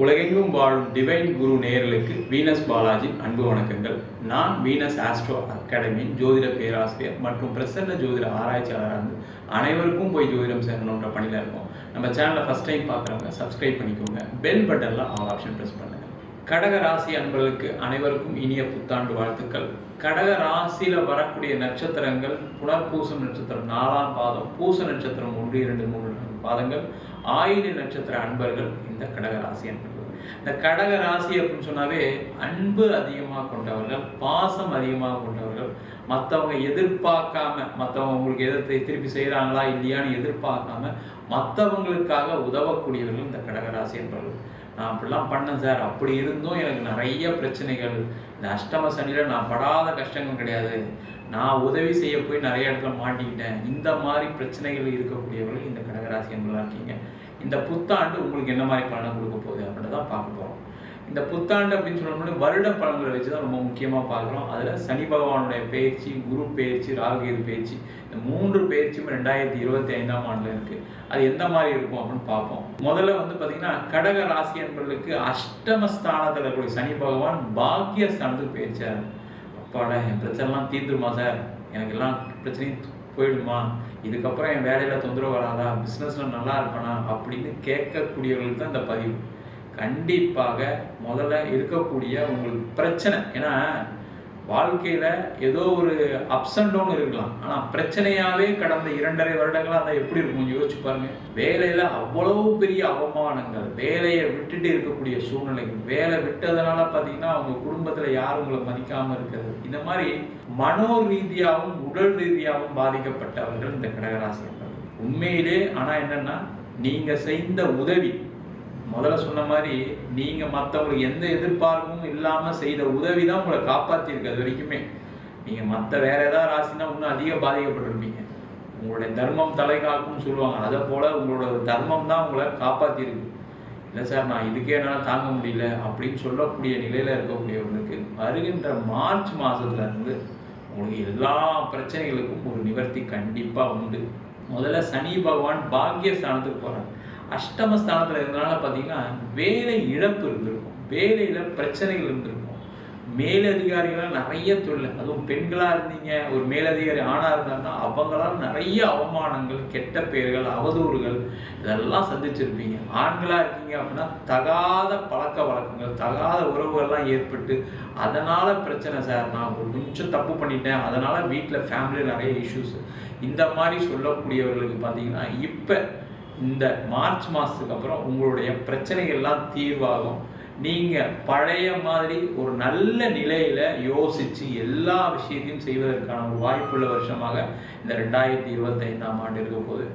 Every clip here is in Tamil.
உலகெங்கும் வாழும் டிவைன் குரு நேர்களுக்கு வீனஸ் பாலாஜி அன்பு வணக்கங்கள். நான் வீனஸ் ஆஸ்ட்ரோ அகாடமியின் ஜோதிட பேராசிரியர் மற்றும் பிரசன்ன ஜோதிட ஆராய்ச்சியாளராக இருந்து அனைவருக்கும் போய் ஜோதிடம் சேரணுன்ற பணியில் இருக்கோம். நம்ம சேனலை ஃபஸ்ட் டைம் பார்க்குறவங்க சப்ஸ்கிரைப் பண்ணிக்கோங்க. பெல் பட்டனில் ஆல் ஆப்ஷன் ப்ரெஸ் பண்ணுங்க. கடக ராசி அன்பர்களுக்கு அனைவருக்கும் இனிய புத்தாண்டு வாழ்த்துக்கள். கடக ராசியில் வரக்கூடிய நட்சத்திரங்கள் புனர்பூசம் நட்சத்திரம் நாலாம் பாதம் பூச நட்சத்திரம் ஒன்று இரண்டு மூன்று பாதங்கள் ஆயுத நட்சத்திர அன்பர்கள் இந்த கடக ராசி அன்பர்கள். இந்த கடக ராசி அப்படின்னு சொன்னாவே அன்பு அதிகமாக கொண்டவர்கள் பாசம் அதிகமாக கொண்டவர்கள். மற்றவங்க எதிர்பார்க்காம மற்றவங்க உங்களுக்கு எதிர்த்து திருப்பி செய்கிறாங்களா இல்லையான்னு எதிர்பார்க்காம மற்றவங்களுக்காக உதவக்கூடியவர்கள் இந்த கடகராசி என்பவர்கள். நான் அப்படிலாம் பண்ணேன் சார். அப்படி இருந்தும் எனக்கு நிறைய பிரச்சனைகள். இந்த அஷ்டம சனியில் நான் படாத கஷ்டங்கள் கிடையாது. நான் உதவி செய்ய போய் நிறைய இடத்துல மாட்டிக்கிட்டேன். இந்த மாதிரி பிரச்சனைகள் இருக்கக்கூடியவர்கள் இந்த கடகராசி என்பதாக இருக்கீங்க. இந்த புத்தாண்டு உங்களுக்கு என்ன மாதிரி பலனை கொடுக்க போகுது? தான் பார்க்க போகிறோம் இந்த புத்தாண்டு அப்படின்னு சொல்லணும்னா வருட பலன்களை வச்சு தான் ரொம்ப முக்கியமாக பார்க்குறோம். அதில் சனி பகவானுடைய பயிற்சி குரு பயிற்சி ராகுகேது பயிற்சி இந்த மூன்று பயிற்சியும் ரெண்டாயிரத்தி இருபத்தி ஐந்தாம் ஆண்டில் இருக்குது அது எந்த மாதிரி இருக்கும் அப்படின்னு பார்ப்போம். முதல்ல வந்து பார்த்தீங்கன்னா கடக ராசி என்பவர்களுக்கு அஷ்டமஸ்தானத்தில் இருக்கக்கூடிய சனி பகவான் பாக்கிய ஸ்தானத்துக்கு பயிற்சியார் அப்பாடா என் பிரச்சனைலாம் தீர்ந்துருமா சார்? எனக்கு எல்லாம் பிரச்சனையும் போயிடுமா? இதுக்கப்புறம் என் வேலையில் தொந்தரவு வராதா? பிஸ்னஸில் நல்லா இருப்பேனா? அப்படின்னு கேட்கக்கூடியவர்களுக்கு தான் இந்த பதிவு. கண்டிப்பாக முதல்ல இருக்கக்கூடிய உங்களுக்கு பிரச்சனை. ஏன்னா வாழ்க்கையில் ஏதோ ஒரு அப்ஸ் அண்ட் டவுன் இருக்கலாம். ஆனால் பிரச்சனையாகவே கடந்த இரண்டரை வருடங்களாக அதை எப்படி இருக்கும்? யோசிச்சு பாருங்க. வேலையில் அவ்வளவு பெரிய அவமானங்கள் வேலையை விட்டுட்டு இருக்கக்கூடிய சூழ்நிலைகள் வேலை விட்டதுனால பார்த்தீங்கன்னா அவங்க குடும்பத்தில் யாரும் உங்களை மதிக்காமல் இருக்கிறது. இந்த மாதிரி மனோ ரீதியாகவும் உடல் ரீதியாகவும் பாதிக்கப்பட்டவர்கள் இந்த கடகராசி உண்மையிலே ஆனால் என்னன்னா நீங்கள் செய்த உதவி முதல்ல சொன்ன மாதிரி நீங்க மற்றவங்களுக்கு எந்த எதிர்பார்ப்பும் இல்லாம செய்த உதவி தான் உங்களை காப்பாத்திருக்கு அது வரைக்குமே. நீங்க மற்ற வேற ஏதாவது ராசினா இன்னும் அதிக பாதிக்கப்பட்டிருப்பீங்க. உங்களுடைய தர்மம் தலை காக்கும்னு சொல்லுவாங்க. அதை போல உங்களோட தர்மம் தான் உங்களை காப்பாத்திருக்கு இல்லை சார் நான் இதுக்கே என்னால் தாங்க முடியல அப்படின்னு சொல்லக்கூடிய நிலையில இருக்கக்கூடியவங்களுக்கு வருகின்ற மார்ச் மாசத்துல இருந்து உங்களுக்கு எல்லா பிரச்சனைகளுக்கும் ஒரு நிவர்த்தி கண்டிப்பா உண்டு. முதல்ல சனி பகவான் பாக்கிய ஸ்தானத்துக்கு அஷ்டமஸ்தானத்தில் இருந்தனால பார்த்தீங்கன்னா வேலை இழப்பு இருந்திருக்கும். வேலையில் பிரச்சனைகள் இருந்திருக்கும். மேலதிகாரிகளால் நிறைய தொழில் அதுவும் பெண்களாக இருந்தீங்க ஒரு மேலதிகாரி ஆணாக இருந்தாங்கன்னா அவங்களால் நிறைய அவமானங்கள் கெட்ட பெயர்கள் அவதூறுகள் இதெல்லாம் சந்திச்சிருப்பீங்க. ஆண்களாக இருக்கீங்க அப்படின்னா தகாத பழக்க வழக்கங்கள் தகாத உறவுகள்லாம் ஏற்பட்டு அதனால் பிரச்சனை சார். நான் ஒரு கொஞ்சம் தப்பு பண்ணிட்டேன் அதனால் வீட்டில் ஃபேமிலியில் நிறைய இஷ்யூஸ் இந்த மாதிரி சொல்லக்கூடியவர்களுக்கு பார்த்தீங்கன்னா இப்போ இந்த மார்ச் மாதத்துக்கு அப்புறம் உங்களுடைய பிரச்சனைகள்லாம் தீர்வாகும். நீங்கள் பழைய மாதிரி ஒரு நல்ல நிலையில் யோசித்து எல்லா விஷயத்தையும் செய்வதற்கான ஒரு வாய்ப்புள்ள வருஷமாக இந்த ரெண்டாயிரத்தி இருபத்தைந்தாம் ஆண்டு இருக்க போகுது.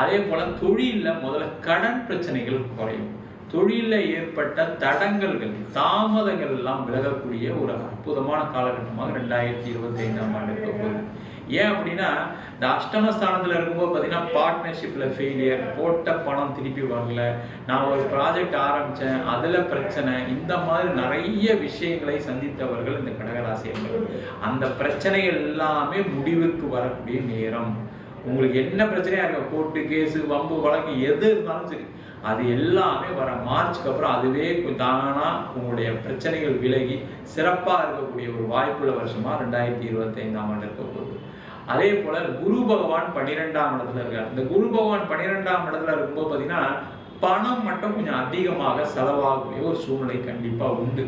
அதே போல் தொழிலில் முதல்ல கடன் பிரச்சனைகள் குறையும். தொழிலில் ஏற்பட்ட தடங்கல்கள் தாமதங்கள் எல்லாம் விலகக்கூடிய ஒரு அற்புதமான காலகட்டமாக ரெண்டாயிரத்தி இருபத்தி ஐந்தாம் ஆண்டு இருக்க போகுது. ஏன் அப்படின்னா இந்த அஷ்டமஸ்தானத்தில் இருக்கும்போது பார்த்தீங்கன்னா பார்ட்னர்ஷிப்பில் ஃபெயிலியர் போட்ட பணம் திருப்பி வரல நான் ஒரு ப்ராஜெக்ட் ஆரம்பித்தேன் அதில் பிரச்சனை. இந்த மாதிரி நிறைய விஷயங்களை சந்தித்தவர்கள் இந்த கடகராசியர்கள் அந்த பிரச்சனைகள் எல்லாமே முடிவுக்கு வரக்கூடிய நேரம். உங்களுக்கு என்ன பிரச்சனையாக இருக்க கோர்ட்டு கேஸு வம்பு வழக்கு எது இருந்தாலும் சரி அது எல்லாமே வர மார்ச்சுக்கு அப்புறம் அதுவே தானா உங்களுடைய பிரச்சனைகள் விலகி சிறப்பாக இருக்கக்கூடிய ஒரு வாய்ப்புள்ள வருஷமா ரெண்டாயிரத்தி இருபத்தி ஐந்தாம் ஆண்டு இருக்க போகுது. அதே போல குரு பகவான் பன்னிரெண்டாம் இடத்துல இருக்கார். இந்த குரு பகவான் பன்னிரெண்டாம் இடத்துல இருக்கும்போது பார்த்தீங்கன்னா பணம் மட்டும் கொஞ்சம் அதிகமாக செலவாகக்கூடிய ஒரு சூழ்நிலை கண்டிப்பா உண்டு.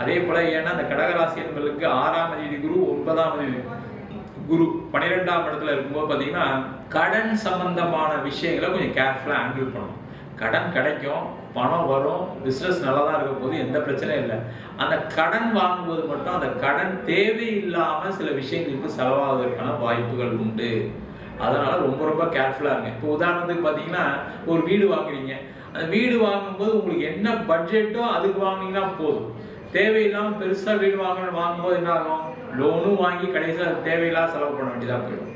அதே போல ஏன்னா இந்த கடகராசி என்பதற்கு ஆறாம் தேதி குரு ஒன்பதாம் தேதி குரு பன்னிரெண்டாம் இடத்துல இருக்கும்போது பார்த்தீங்கன்னா கடன் சம்பந்தமான விஷயங்களை கொஞ்சம் கேர்ஃபுல்லாக ஹேண்டில் பண்ணணும். கடன் கிடைக்கும் பணம் வரும் பிஸ்னஸ் நல்லா தான் இருக்க போது எந்த பிரச்சனையும் இல்லை. அந்த கடன் வாங்கும்போது மட்டும் அந்த கடன் தேவையில்லாமல் சில விஷயங்களுக்கு செலவாகுவதற்கான வாய்ப்புகள் உண்டு. அதனால் ரொம்ப ரொம்ப கேர்ஃபுல்லாக இருங்க. இப்போ உதாரணத்துக்கு பார்த்தீங்கன்னா ஒரு வீடு வாங்குறீங்க. அந்த வீடு வாங்கும்போது உங்களுக்கு என்ன பட்ஜெட்டோ அதுக்கு வாங்கினீங்கன்னா போதும். தேவையில்லாமல் பெருசாக வீடு வாங்கணும் வாங்கும்போது என்ன ஆகும்? லோனும் வாங்கி கடைசியில் அது தேவையில்லாத செலவு பண்ண வேண்டியதாக போயிடும்.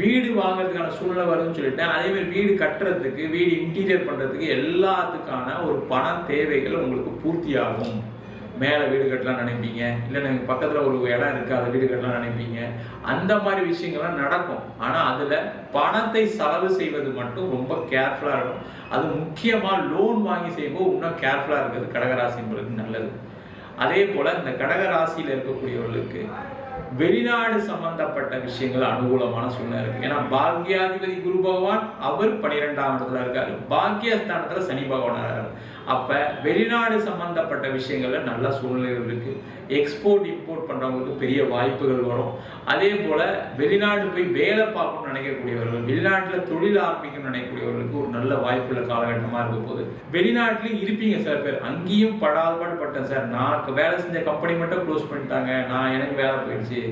வீடு வாங்குறதுக்கான சூழ்நிலை வருதுன்னு சொல்லிட்டேன் அதே மாதிரி வீடு கட்டுறதுக்கு வீடு இன்டீரியர் பண்ணுறதுக்கு எல்லாத்துக்கான ஒரு பண தேவைகள் உங்களுக்கு பூர்த்தியாகும். மேலே வீடு கட்டலாம் நினைப்பீங்க. இல்லை நீங்கள் பக்கத்தில் ஒரு இடம் இருக்குது அதை வீடு கட்டலாம் நினைப்பீங்க. அந்த மாதிரி விஷயங்கள்லாம் நடக்கும். ஆனால் அதில் பணத்தை செலவு செய்வது மட்டும் ரொம்ப கேர்ஃபுல்லாக இருக்கும் அது முக்கியமாக லோன் வாங்கி செய்யும்போது இன்னும் கேர்ஃபுல்லாக இருக்கிறது கடகராசி நல்லது. அதே போல் இந்த கடகராசியில் இருக்கக்கூடியவர்களுக்கு வெளிநாடு சம்பந்தப்பட்ட விஷயங்கள் அனுகூலமான சூழ்நிலை இருக்கு. ஏன்னா பாக்யாதிபதி குரு பகவான் அவர் பனிரெண்டாம் இடத்துல இருக்காரு. பாக்யஸ்தானத்துல சனி பகவான் இருக்காரு அப்ப வெளிநாடு சம்பந்தப்பட்ட விஷயங்கள்ல நல்ல சூழ்நிலைகள் இருக்கு. எக்ஸ்போர்ட் இம்போர்ட் பண்ணுறவங்களுக்கு பெரிய வாய்ப்புகள் வரும். அதே போல் வெளிநாடு போய் வேலை பார்க்கணும்னு நினைக்கக்கூடியவர்கள் வெளிநாட்டில் தொழில் ஆரம்பிக்கணும்னு நினைக்கக்கூடியவர்களுக்கு ஒரு நல்ல வாய்ப்புள்ள காலகட்டமாக இருக்க போது வெளிநாட்டிலையும் இருப்பீங்க சார் பேர். அங்கேயும் படாதபாடு பட்டேன் சார். நான் வேலை செஞ்ச கம்பெனி மட்டும் க்ளோஸ் பண்ணிட்டாங்க. நான் எனக்கு வேலை போயிடுச்சு.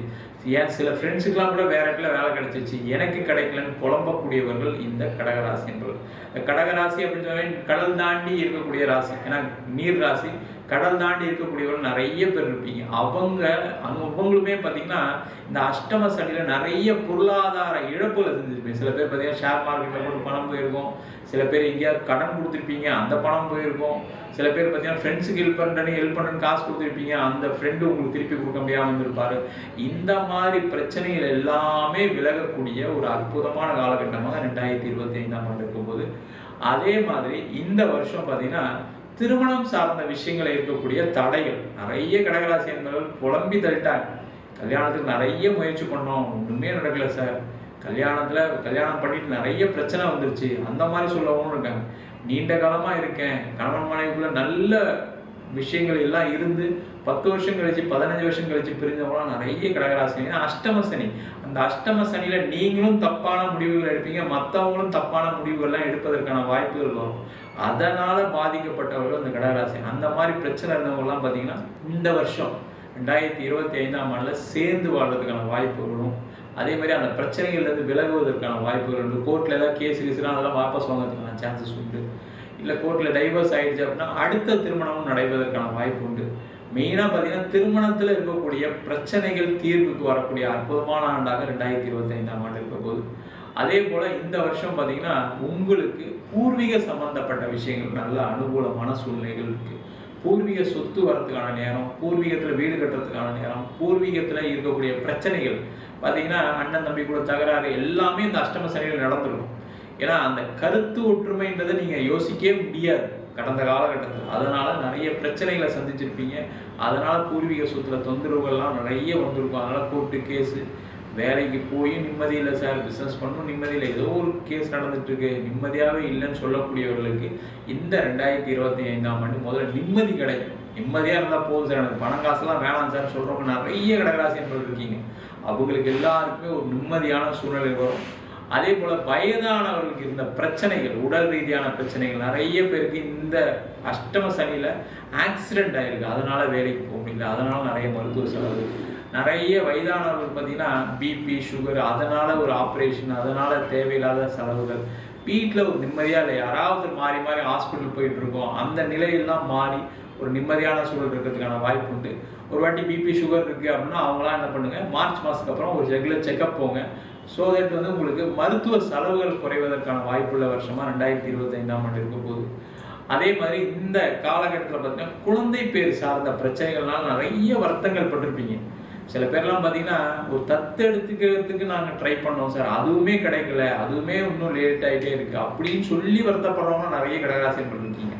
ஏன் சில ஃப்ரெண்ட்ஸுக்கெல்லாம் கூட வேற இடத்துல வேலை கிடைச்சிச்சு. எனக்கு கிடைக்கலன்னு புலம்பக்கூடியவர்கள் இந்த கடகராசி என்பவர்கள். இந்த கடகராசி அப்படின்னு சொன்னால் கடல் தாண்டி இருக்கக்கூடிய ராசி. ஏன்னா நீர் ராசி. கடல் தாண்டி இருக்கக்கூடியவர்கள் நிறைய பேர் இருப்பீங்க. அவங்க அவங்களுமே பார்த்தீங்கன்னா இந்த அஷ்டம சனியில் நிறைய பொருளாதார இழப்புகளை செஞ்சுருப்பீங்க சில பேர் பார்த்தீங்கன்னா ஷேர் மார்க்கெட்டில் போட்டு பணம் போயிருக்கும். சில பேர் எங்கேயாவது கடன் கொடுத்துருப்பீங்க அந்த பணம் போயிருக்கும். சில பேர் பார்த்தீங்கன்னா ஃப்ரெண்ட்ஸுக்கு ஹெல்ப் பண்ணுறேன்னு ஹெல்ப் பண்ணுறேன்னு காசு கொடுத்துருப்பீங்க. அந்த ஃப்ரெண்டு உங்களுக்கு திருப்பி கொடுக்க முடியாமல் இருந்திருப்பாரு. இந்த மாதிரி பிரச்சனைகள் எல்லாமே விலகக்கூடிய ஒரு அற்புதமான காலகட்டமாக ரெண்டாயிரத்தி இருபத்தி ஐந்தாம் ஆண்டு இருக்கும்போது அதே மாதிரி இந்த வருஷம் பார்த்தீங்கன்னா திருமணம் சார்ந்த விஷயங்கள் இருக்கக்கூடிய தடைகள். நிறைய கடகராசி என்பவர்கள் புலம்பி தள்ளிட்டாங்க. கல்யாணத்துக்கு நிறைய முயற்சி பண்ணோம். ஒண்ணுமே நடக்கல சார். கல்யாணத்துல கல்யாணம் பண்ணிட்டு நிறைய பிரச்சனை வந்துருச்சு. அந்த மாதிரி சொல்லவும் இருக்காங்க. நீண்ட காலமா இருக்கேன். கணவன் மனைவிக்குள்ள நல்ல விஷயங்கள் எல்லாம் இருந்து பத்து வருஷம் கழிச்சு பதினஞ்சு வருஷம் கழிச்சு பிரிஞ்சவங்களாம் நிறைய கடகராசினி. அஷ்டம சனி. அந்த அஷ்டம சனியில நீங்களும் தப்பான முடிவுகள் எடுப்பீங்க. மற்றவங்களும் தப்பான முடிவுகள்லாம் எடுப்பதற்கான வாய்ப்புகள் வரும். அதனால பாதிக்கப்பட்டவர்கள் அந்த கடகராசி. அந்த மாதிரி பிரச்சனை இருந்தவங்கலாம் பார்த்தீங்கன்னா இந்த வருஷம் ரெண்டாயிரத்தி இருபத்தி ஐந்தாம் ஆண்டுல சேர்ந்து வாழ்றதுக்கான வாய்ப்புகளும் அதே மாதிரி அந்த பிரச்சனைகள்லேருந்து விலகுவதற்கான வாய்ப்புகள் உண்டு. கோர்ட்டில் ஏதாவது கேஸ் கீஸ்லாம் அதெல்லாம் வாபஸ் வாங்கிறதுக்கான சான்சஸ் உண்டு. இல்லை கோர்ட்டில் டைவர்ஸ் ஆயிடுச்சு அப்படின்னா அடுத்த திருமணமும் நடைபெறதற்கான வாய்ப்பு உண்டு. மெயினாக பார்த்தீங்கன்னா திருமணத்தில் இருக்கக்கூடிய பிரச்சனைகள் தீர்வுக்கு வரக்கூடிய அற்புதமான ஆண்டாக ரெண்டாயிரத்தி இருபத்தி ஐந்தாம் ஆண்டு இருக்க போது அதே போல் இந்த வருஷம் பார்த்தீங்கன்னா உங்களுக்கு பூர்வீக சம்பந்தப்பட்ட விஷயங்கள் நல்ல அனுகூலமான சூழ்நிலைகள் இருக்குது பூர்வீக சொத்து வரத்துக்கான நேரம் பூர்வீகத்தில் வீடு கட்டுறதுக்கான நேரம் பூர்வீகத்தில் இருக்கக்கூடிய பிரச்சனைகள். பார்த்தீங்கன்னா அண்ணன் தம்பி கூட தகராறு எல்லாமே இந்த அஷ்டம சனியில் நடந்துருக்கும் ஏன்னா அந்த கருத்து ஒற்றுமைன்றதை நீங்கள் யோசிக்கவே முடியாது கடந்த காலகட்டத்தில். அதனால் நிறைய பிரச்சனைகளை சந்திச்சிருப்பீங்க. அதனால் பூர்வீக சொத்தில் தொந்தரவுகள்லாம் நிறைய வந்திருக்கும். அதனால் கோர்ட்டு கேஸு வேலைக்கு போய் நிம்மதியில் சார் பிஸ்னஸ் பண்ணணும் நிம்மதியில் ஏதோ ஒரு கேஸ் நடந்துட்டுருக்கு. நிம்மதியாகவே இல்லைன்னு சொல்லக்கூடியவர்களுக்கு இந்த ரெண்டாயிரத்தி இருபத்தி ஐந்தாம் ஆண்டு முதல்ல நிம்மதி கிடைக்கும். நிம்மதியாக இருந்தால் போதும் சார் எனக்கு பணம் காசுலாம் வேணாம் சார் சொல்கிறவங்க நிறைய கடகராசி என்பது இருக்கீங்க. அவங்களுக்கு எல்லாருக்குமே ஒரு நிம்மதியான சூழ்நிலை வரும். அதே போல வயதானவர்களுக்கு இருந்த பிரச்சனைகள் உடல் ரீதியான பிரச்சனைகள் நிறைய பேருக்கு இந்த அஷ்டம சனியில ஆக்சிடென்ட் ஆயிருக்கு. அதனால வேலைக்கு போக முடியல. அதனால நிறைய மருத்துவ செலவு. நிறைய வயதானவர்கள் பார்த்தீங்கன்னா பிபி சுகர் அதனால ஒரு ஆப்ரேஷன் அதனால தேவையில்லாத செலவுகள். வீட்டில் ஒரு நிம்மதியாக இல்லை. யாராவது மாறி மாறி ஹாஸ்பிட்டல் போயிட்டு இருக்கோம். அந்த நிலையெல்லாம் மாறி ஒரு நிம்மதியான சூழல் இருக்கிறதுக்கான வாய்ப்பு உண்டு. ஒரு வாட்டி பிபி சுகர் இருக்குது அப்படின்னா அவங்களாம் என்ன பண்ணுங்கள் மார்ச் மாதத்துக்கு அப்புறம் ஒரு ரெகுலர் செக்அப் போங்க. ஸோ தட் வந்து உங்களுக்கு மருத்துவ செலவுகள் குறைவதற்கான வாய்ப்புள்ள வருஷமாக ரெண்டாயிரத்தி இருபத்தி ஐந்தாம் ஆண்டு இருக்க போகுது. அதே மாதிரி இந்த காலகட்டத்தில் பார்த்தீங்கன்னா குழந்தை பேர் சார்ந்த பிரச்சனைகள்னால நிறைய வருத்தங்கள் பட்டிருப்பீங்க. சில பேர்லாம் பார்த்தீங்கன்னா ஒரு தத்து எடுத்துக்கிறதுக்கு நாங்கள் ட்ரை பண்ணோம் சார் அதுவுமே கிடைக்கல அதுவுமே இன்னும் லேட் ஆகிட்டே இருக்குது அப்படின்னு சொல்லி வருத்தப்படுறவங்க நிறைய கடகராசியம் பண்ணிருக்கீங்க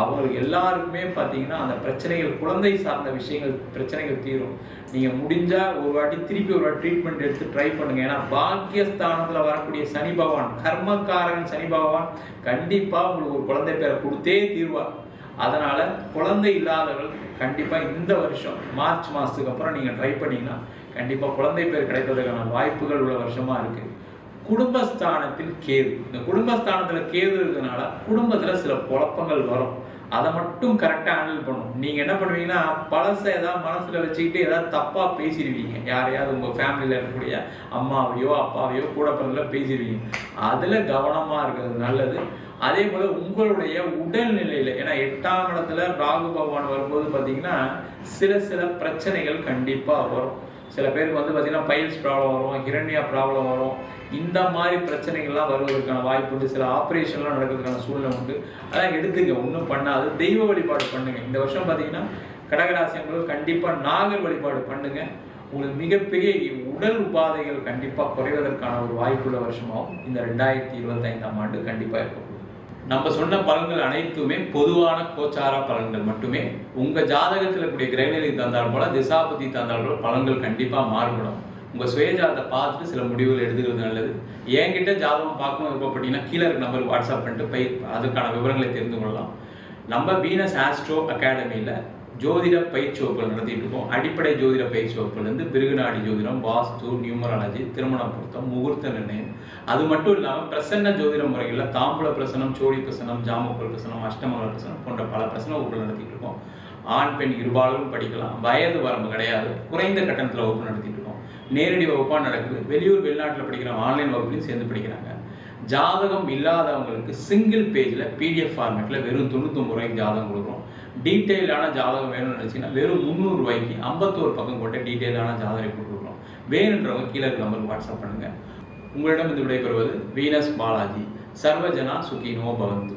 அவங்களுக்கு எல்லாருக்குமே பார்த்தீங்கன்னா அந்த பிரச்சனைகள் குழந்தை சார்ந்த விஷயங்கள் பிரச்சனைகள் தீரும். நீங்கள் முடிஞ்சால் ஒரு வாட்டி திருப்பி ஒரு வாட்டி ட்ரீட்மெண்ட் எடுத்து ட்ரை பண்ணுங்கள் ஏன்னா பாக்கியஸ்தானத்தில் வரக்கூடிய சனி பகவான் கர்மக்காரன் சனி பகவான் கண்டிப்பாக உங்களுக்கு ஒரு குழந்தை பேரை கொடுத்தே தீர்வார். அதனால் குழந்தை இல்லாதவர்கள் கண்டிப்பாக இந்த வருஷம் மார்ச் மாதத்துக்கு அப்புறம் நீங்கள் ட்ரை பண்ணீங்கன்னா கண்டிப்பாக குழந்தை பேர் கிடைப்பதற்கான வாய்ப்புகள் உள்ள வருஷமாக இருக்குது குடும்பஸ்தானத்தில் கேது. இந்த குடும்பஸ்தானத்தில் கேது இருக்கிறதுனால குடும்பத்தில் சில குழப்பங்கள் வரும். அதை மட்டும் கரெக்டாக ஹேண்டில் பண்ணும் நீங்கள் என்ன பண்ணுவீங்கன்னா பழசை ஏதாவது மனசில் வச்சுக்கிட்டு ஏதாவது தப்பாக பேசிடுவீங்க. யாரையாவது உங்கள் ஃபேமிலியில் இருக்கக்கூடிய அம்மாவையோ அப்பாவையோ கூட பிறந்தல பேசிடுவீங்க. அதில் கவனமாக இருக்கிறது நல்லது. அதே போல் உங்களுடைய உடல்நிலையில் ஏன்னா எட்டாம் இடத்துல ராகு பகவான் வரும்போது பார்த்தீங்கன்னா சில சில பிரச்சனைகள் கண்டிப்பாக வரும். சில பேருக்கு வந்து பார்த்திங்கன்னா பைல்ஸ் ப்ராப்ளம் வரும் ஹிரண்யா ப்ராப்ளம் வரும். இந்த மாதிரி பிரச்சனைகள்லாம் வருவதற்கான வாய்ப்பு உண்டு. சில ஆப்ரேஷன்லாம் நடக்கிறதுக்கான சூழ்நிலை உண்டு. அதெல்லாம் எடுத்துக்க ஒன்றும் பண்ணாது. தெய்வ வழிபாடு பண்ணுங்கள் இந்த வருஷம் பார்த்தீங்கன்னா கடகராசியங்கள் கண்டிப்பாக நாகர் வழிபாடு பண்ணுங்கள் உங்களுக்கு மிகப்பெரிய உடல் உபாதைகள் கண்டிப்பாக குறைவதற்கான ஒரு வாய்ப்புள்ள வருஷமாகவும் இந்த ரெண்டாயிரத்தி இருபத்தைந்தாம் ஆண்டு கண்டிப்பாக இருக்கும். நம்ம சொன்ன பலன்கள் அனைத்துமே பொதுவான கோச்சார பலன்கள் மட்டுமே. உங்க ஜாதகத்தில் இருக்கக்கூடிய கிரகநிலை தந்தால் போல திசாபதி தந்தால் போல பலன்கள் கண்டிப்பா மாறுபடும். உங்க சுயஜாதத்தை பார்த்துட்டு சில முடிவுகள் எடுத்துக்கிறது நல்லது. என்கிட்ட ஜாதகம் பார்க்கணும் விருப்பப்பட்டீங்கன்னா கீழே இருக்க நம்பருக்கு வாட்ஸ்அப் பண்ணிட்டு போய் அதுக்கான விவரங்களை தெரிந்து கொள்ளலாம். நம்ம வீனஸ் ஆஸ்ட்ரோ அகாடமியில் ஜோதிட பயிற்சி வகுப்புகள் நடத்திட்டு இருக்கோம் அடிப்படை ஜோதிட பயிற்சி வகுப்புலேருந்து பிருகுநாடி ஜோதிடம் வாஸ்து நியூமராலஜி திருமண பொருத்தம் முகூர்த்த நிர்ணயம். அது மட்டும் இல்லாமல் பிரசன்ன ஜோதிட முறைகளில் தாம்பூல பிரசனம் சோழி பிரசனம் ஜாமக்கோல் பிரசனம் அஷ்டமங்கல பிரசனம் போன்ற பல பிரசன வகுப்புகள் நடத்திட்டு இருக்கோம் ஆண் பெண் இருபாலரும் படிக்கலாம். வயது வரம்பு கிடையாது. குறைந்த கட்டணத்தில் வகுப்பு நடத்திட்டு இருக்கோம் நேரடி வகுப்பாக நடக்குது. வெளியூர் வெளிநாட்டில் படிக்கிற ஆன்லைன் வகுப்புலையும் சேர்ந்து படிக்கிறாங்க. ஜாதகம் இல்லாதவங்களுக்கு சிங்கிள் பேஜில் பிடிஎஃப் ஃபார்மேட்டில் வெறும் தொண்ணூத்தொம்பது ரூபாய்க்கு ஜாதகம் கொடுக்குறோம். டீட்டெயிலான ஜாதகம் வேணும்னு நினச்சிங்கன்னா வெறும் முந்நூறு ரூபாய்க்கு ஐம்பத்தோரு பக்கம் போட்டு டீட்டெயிலான ஜாதகம் கொடுக்குறோம். வேணுன்றவங்க கீழே நம்பர் நம்பருக்கு வாட்ஸ்அப் பண்ணுங்கள் உங்களிடம் இது விடைபெறுவது வீனஸ் பாலாஜி. சர்வஜனா சுகினோ பவந்து.